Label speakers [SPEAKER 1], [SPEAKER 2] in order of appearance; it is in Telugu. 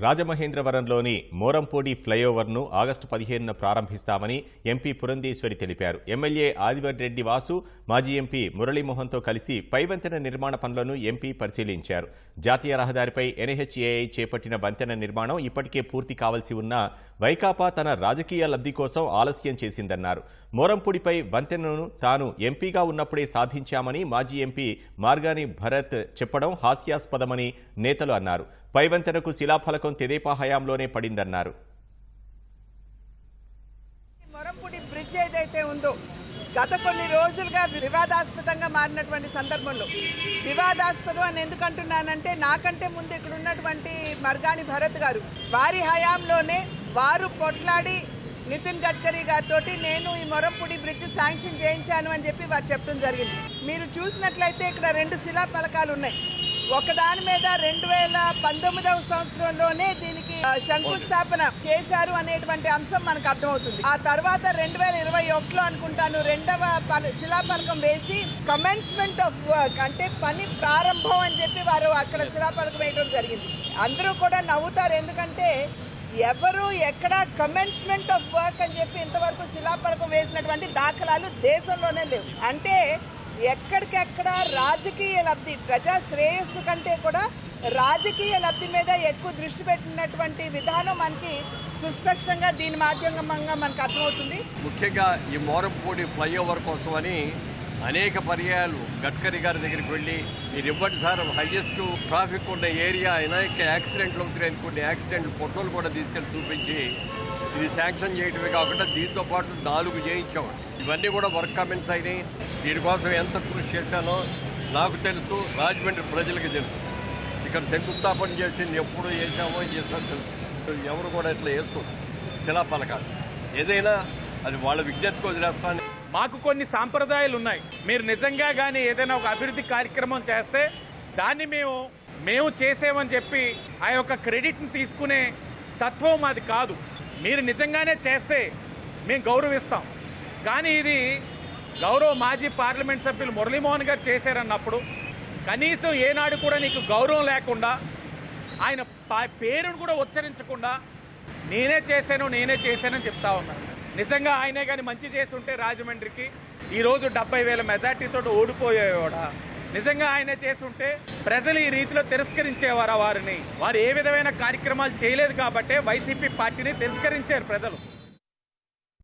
[SPEAKER 1] రాజమహేంద్రవరంలోని మోరంపూడి ఫ్లైఓవర్ను ఆగస్టు పదిహేనున ప్రారంభిస్తామని ఎంపీ పురంధేశ్వరి తెలిపారు. ఎమ్మెల్యే ఆదివర్ రెడ్డి వాసు మాజీ ఎంపీ మురళీమోహన్తో కలిసి పైవంతెన నిర్మాణ పనులను ఎంపీ పరిశీలించారు. జాతీయ రహదారిపై ఎన్హెచ్ఏఐ చేపట్టిన వంతెన నిర్మాణం ఇప్పటికే పూర్తి కావాల్సి ఉన్నా వైకాపా తన రాజకీయ లబ్ధి కోసం ఆలస్యం చేసిందన్నారు. మోరంపూడిపై వంతెనను తాను ఎంపీగా ఉన్నప్పుడే సాధించామని మాజీ ఎంపీ మార్గాని భరత్ చెప్పడం హాస్యాస్పదమని నేతలు అన్నారు. పైవంతెనకు శిలాఫలకం తెదేపా హయాంలోనే పడిందన్నారు.
[SPEAKER 2] మొరంపూడి బ్రిడ్జ్ ఏదైతే ఉందో గత కొన్ని రోజులుగా వివాదాస్పదంగా మారినటువంటి సందర్భంలో వివాదాస్పదం అని ఎందుకు అంటున్నానంటే నాకంటే ముందు ఇక్కడ ఉన్నటువంటి మర్గాని భరత్ గారు వారి హయాంలోనే వారు పొట్లాడి నితిన్ గడ్కరీ గారితో నేను ఈ మొరంపూడి బ్రిడ్జ్ శాంక్షన్ చేయించాను అని చెప్పి వారు చెప్పడం జరిగింది. మీరు చూసినట్లయితే ఇక్కడ రెండు శిలా ఫలకాలు ఉన్నాయి. ఒకదాని మీద రెండు వేల పంతొమ్మిదవ సంవత్సరంలోనే దీనికి శంకుస్థాపన చేశారు అనేటువంటి అంశం మనకు అర్థమవుతుంది. ఆ తర్వాత రెండు వేల ఇరవై ఒకటిలో అనుకుంటాను రెండవ పల- శిలాఫలకం వేసి కమెన్స్మెంట్ ఆఫ్ వర్క్ అంటే పని ప్రారంభం అని చెప్పి వారు అక్కడ శిలాఫలకం వేయడం జరిగింది. అందరూ కూడా నవ్వుతారు ఎందుకంటే ఎవరు ఎక్కడ కమెన్స్మెంట్ ఆఫ్ వర్క్ అని చెప్పి ఇంతవరకు శిలాఫలకం వేసినటువంటి దాఖలాలు దేశంలోనే లేవు. అంటే ఎక్కడికెక్కడ రాజకీయ లబ్ధి ప్రజా శ్రేయస్సు కంటే కూడా రాజకీయ లబ్ధి మీద ఎక్కువ దృష్టి పెట్టినటువంటి విధానం మనకి సుస్పష్టంగా దీని మాధ్యమంగా మనకు అర్థమవుతుంది.
[SPEAKER 3] ముఖ్యంగా ఈ మోరంపూడి ఫ్లైఓవర్ కోసమని అనేక పర్యాయాలు గడ్కరీ గారి దగ్గరికి వెళ్ళి మీరు ఇవ్వండి సార్ హైయెస్ట్ ట్రాఫిక్ ఉన్న ఏరియా అనేక యాక్సిడెంట్లు అవుతున్నాయి కొన్ని యాక్సిడెంట్లు ఫోటోలు కూడా తీసుకెళ్ళి చూపించి ఇది శాంక్షన్ చేయటమే కాకుండా దీంతో పాటు నాలుగు చేయించాం. ఇవన్నీ కూడా వర్క్ కమెంట్స్ అయినాయి. దీనికోసం ఎంత కృషి చేశానో నాకు తెలుసు రాజమండ్రి ప్రజలకు తెలుసు. ఇక్కడ శంకుస్థాపన చేసింది ఎప్పుడు చేశామో చేసామో తెలుసు. ఎవరు కూడా ఇట్లా వేసుకోరు. శిలాఫలకాలు. ఏదైనా అది వాళ్ళ విజ్ఞతకు వదిలేస్తాను
[SPEAKER 4] మాకు కొన్ని సాంప్రదాయాలు ఉన్నాయి. మీరు నిజంగా కానీ ఏదైనా ఒక అభివృద్ధి కార్యక్రమం చేస్తే దాన్ని మేము మేము చేసేమని చెప్పి ఆ యొక్క క్రెడిట్ని తీసుకునే తత్వం అది కాదు. మీరు నిజంగానే చేస్తే మేము గౌరవిస్తాం. కానీ ఇది గౌరవ మాజీ పార్లమెంట్ సభ్యులు మురళీమోహన్ గారు చేశారన్నప్పుడు కనీసం ఏనాడు కూడా నీకు గౌరవం లేకుండా ఆయన పా- పేరును కూడా ఉచ్చరించకుండా నేనే చేశాను నేనే చేశానని చెప్తా ఉన్నాను నిజంగా ఆయనే కానీ మంచి చేసి ఉంటే రాజమండ్రికి ఈరోజు డెబ్బై వేల మెజార్టీతో ఓడిపోయేవాడా నిజంగా ఆయనే చేసి ఉంటే ప్రజలు ఈ రీతిలో తిరస్కరించేవారా వారిని? వారు ఏ విధమైన కార్యక్రమాలు చేయలేదు కాబట్టే వైసీపీ పార్టీని తిరస్కరించారు ప్రజలు.